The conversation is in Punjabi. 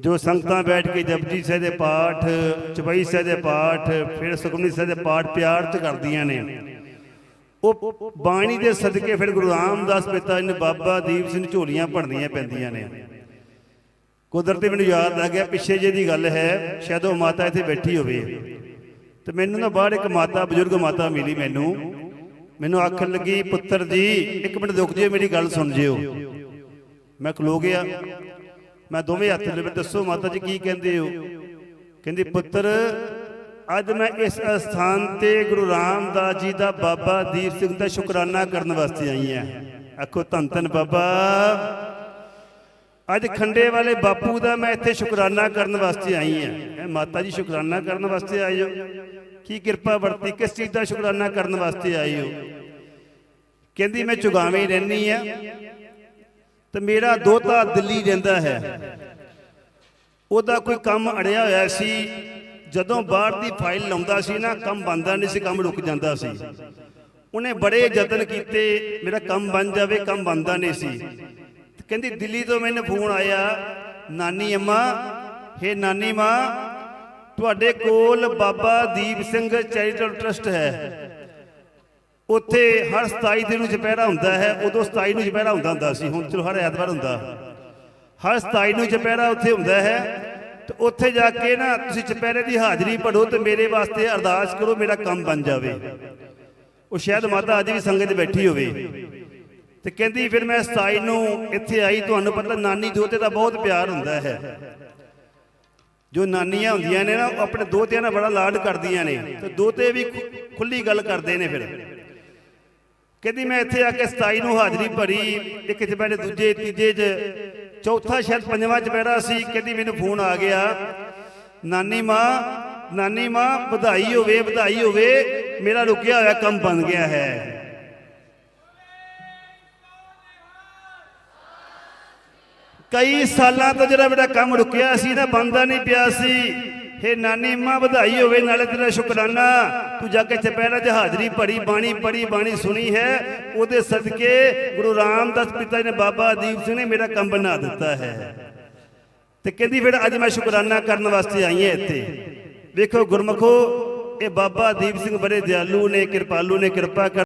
ਜੋ ਸੰਗਤਾਂ ਬੈਠ ਕੇ ਜਪਜੀ ਸਾਹਿਬ ਦੇ ਪਾਠ, ਚਪਈ ਸਾਹਿਬ ਦੇ ਪਾਠ, ਫਿਰ ਸੁਖਮਨੀ ਸਾਹਿਬ ਦੇ ਪਾਠ ਪਿਆਰ ਚ ਕਰਦੀਆਂ ਨੇ। ਉਹ ਬਾਣੀ ਦੇ ਸਦਕੇ ਫਿਰ ਗੁਰੂ ਰਾਮਦਾਸ ਪਿਤਾ ਜੀ ਨੇ ਬਾਬਾ ਦੀਪ ਸਿੰਘ ਝੋਲੀਆਂ ਭਰਨੀਆਂ ਪੈਂਦੀਆਂ ਨੇ। ਕੁਦਰਤੀ ਮੈਨੂੰ ਯਾਦ ਆ ਗਿਆ, ਪਿੱਛੇ ਜੇ ਦੀ ਗੱਲ ਹੈ, ਸ਼ਾਇਦ ਉਹ ਮਾਤਾ ਇੱਥੇ ਬੈਠੀ ਹੋਵੇ। ਤੇ ਮੈਨੂੰ ਨਾ ਬਾਹਰ ਇੱਕ ਮਾਤਾ, ਬਜ਼ੁਰਗ ਮਾਤਾ ਮਿਲੀ ਮੈਨੂੰ। ਮੈਨੂੰ ਆਖਣ ਲੱਗੀ, ਪੁੱਤਰ ਜੀ, ਇੱਕ ਮਿੰਟ ਰੁਕ ਜਿਓ, ਮੇਰੀ ਗੱਲ ਸੁਣ ਜਿਓ। ਮੈਂ ਖਲੋ ਗਿਆ। ਮੈਂ ਦੋਵੇਂ ਹੱਥ ਲੈ ਦੱਸੋ ਮਾਤਾ ਜੀ ਕੀ ਕਹਿੰਦੇ ਹੋ? ਕਹਿੰਦੀ ਪੁੱਤਰ ਅੱਜ ਮੈਂ ਇਸ ਅਸਥਾਨ ਤੇ ਗੁਰੂ ਰਾਮਦਾਸ ਜੀ ਦਾ ਬਾਬਾ ਦੀਪ ਸਿੰਘ ਦਾ ਸ਼ੁਕਰਾਨਾ ਕਰਨ ਵਾਸਤੇ ਆਈ ਹਾਂ। ਆਖੋ ਧੰਨ ਧੰਨ ਬਾਬਾ। ਅੱਜ ਖੰਡੇ ਵਾਲੇ ਬਾਪੂ ਦਾ ਮੈਂ ਇੱਥੇ ਸ਼ੁਕਰਾਨਾ ਕਰਨ ਵਾਸਤੇ ਆਈ ਹਾਂ। ਮਾਤਾ ਜੀ ਸ਼ੁਕਰਾਨਾ ਕਰਨ ਵਾਸਤੇ ਆਏ ਹੋ? ਕੀ ਕਿਰਪਾ ਵਰਤੀ? ਕਿਸ ਚੀਜ਼ ਦਾ ਸ਼ੁਕਰਾਨਾ ਕਰਨ ਵਾਸਤੇ ਆਏ ਹੋ? ਕਹਿੰਦੀ ਮੈਂ ਚੁਗਾਵੇਂ ਰਹਿਣੀ ਆ ਤੇ ਮੇਰਾ ਦੋਤਾ ਦਿੱਲੀ ਰਹਿੰਦਾ ਹੈ। ਉਹਦਾ ਕੋਈ ਕੰਮ ਅੜਿਆ ਹੋਇਆ ਸੀ। ਜਦੋਂ ਬਾਹਰ ਦੀ ਫਾਈਲ ਲਾਉਂਦਾ ਸੀ ਨਾ, ਕੰਮ ਬੰਦਾ ਨਹੀਂ ਸੀ, ਕੰਮ ਰੁਕ ਜਾਂਦਾ ਸੀ। ਉਹਨੇ ਬੜੇ ਯਤਨ ਕੀਤੇ, ਮੇਰਾ ਕੰਮ ਬਣ ਜਾਵੇ, ਕੰਮ ਬੰਦਾ ਨਹੀਂ ਸੀ। ਕਹਿੰਦੀ, ਦਿੱਲੀ ਤੋਂ ਮੈਨੂੰ ਫੋਨ ਆਇਆ, ਨਾਨੀ ਅੰਮਾ, ਹੇ ਨਾਨੀ ਮਾਂ, ਤੁਹਾਡੇ ਕੋਲ ਬਾਬਾ ਦੀਪ ਸਿੰਘ ਚੈਰੀਟੇਬਲ ਟਰਸਟ ਹੈ। ਉੱਥੇ ਹਰ 27 ਦਿਨ ਨੂੰ ਚੁਪਹਿਰਾ ਹੁੰਦਾ ਹੈ, ਉਦੋਂ 27 ਨੂੰ ਚੁਪਹਿਰਾ ਹੁੰਦਾ ਹੁੰਦਾ ਸੀ। ਹੁਣ ਚਲੋ ਹਰ ਐਤਵਾਰ ਹੁੰਦਾ। ਹਰ 27 ਨੂੰ ਚੁਪਹਿਰਾ ਉੱਥੇ ਹੁੰਦਾ ਹੈ ਤੇ ਉੱਥੇ ਜਾ ਕੇ ਨਾ ਤੁਸੀਂ ਚੁਪਹਿਰੇ ਦੀ ਹਾਜ਼ਰੀ ਭਰੋ ਤੇ ਮੇਰੇ ਵਾਸਤੇ ਅਰਦਾਸ ਕਰੋ, ਮੇਰਾ ਕੰਮ ਬਣ ਜਾਵੇ। ਉਹ ਸ਼ਾਇਦ ਮਾਤਾ ਅੱਜ ਵੀ ਸੰਗਤ ਬੈਠੀ ਹੋਵੇ। ਤੇ ਕਹਿੰਦੀ, ਫਿਰ ਮੈਂ 27 ਨੂੰ ਇੱਥੇ ਆਈ, ਤੁਹਾਨੂੰ ਪਤਾ ਨਾਨੀ ਦੋਤੇ ਦਾ ਬਹੁਤ ਪਿਆਰ ਹੁੰਦਾ ਹੈ। ਜੋ ਨਾਨੀਆਂ ਹੁੰਦੀਆਂ ਨੇ ਨਾ, ਉਹ ਆਪਣੇ ਦੋਤਿਆਂ ਨਾਲ ਬੜਾ ਲਾਡ ਕਰਦੀਆਂ ਨੇ। ਤੇ ਦੋਤੇ ਵੀ ਖੁ- ਖੁੱਲੀ ਗੱਲ ਕਰਦੇ ਨੇ ਫਿਰ। ਕਹਿੰਦੀ ਮੈਂ ਇੱਥੇ ਆ ਕੇ 27 ਨੂੰ ਹਾਜ਼ਰੀ ਭਰੀ ਇੱਕ ਚਪੈਰੇ ਦੂਜੇ, ਤੀਜੇ ਚ, ਚੌਥਾ ਸ਼ਾਇਦ ਪੰਜਵਾਂ ਚਪੈਰਾ ਸੀ, ਕਹਿੰਦੀ ਮੈਨੂੰ ਫੋਨ ਆ ਗਿਆ। ਨਾਨੀ ਮਾਂ ਨਾਨੀ ਮਾਂ, ਵਧਾਈ ਹੋਵੇ ਵਧਾਈ ਹੋਵੇ, ਮੇਰਾ ਰੁਕਿਆ ਹੋਇਆ ਕੰਮ ਬਣ ਗਿਆ ਹੈ। ਕਈ ਸਾਲਾਂ ਤੋਂ ਜਿਹੜਾ ਮੇਰਾ ਕੰਮ ਰੁਕਿਆ ਸੀ, ਨਾ ਬੰਦਾ ਨਹੀਂ ਪਿਆ ਸੀ। ਹੇ ਨਾਨੀ, ਮਾਂ ਵਧਾਈ ਹੋਵੇ, ਨਾਲੇ ਤੇਰਾ ਸ਼ੁਕਰਾਨਾ। ਤੂੰ ਜਾ ਕੇ ਚਪਹਿਰਾ 'ਚ ਹਾਜ਼ਰੀ ਭਰੀ, ਬਾਣੀ ਪੜੀ ਬਾਣੀ ਸੁਣੀ ਹੈ, ਉਹਦੇ ਸਦਕੇ ਗੁਰੂ ਰਾਮਦਾਸ ਪਿਤਾ ਨੇ ਬਾਬਾ ਦੀਪ ਸਿੰਘ ਨੇ ਮੇਰਾ ਕੰਮ ਬਣਾ ਦਿੱਤਾ ਹੈ। ਤੇ ਕਹਿੰਦੀ, ਫਿਰ ਅੱਜ ਮੈਂ ਸ਼ੁਕਰਾਨਾ ਕਰਨ ਵਾਸਤੇ ਆਈ ਹਾਂ ਇੱਥੇ। ਵੇਖੋ ਗੁਰਮਖੋ, ਇਹ ਬਾਬਾ ਦੀਪ ਸਿੰਘ ਬੜੇ ਦਿਆਲੂ ਨੇ, ਕਿਰਪਾਲੂ ਨੇ, ਕਿਰਪਾ ਕਰ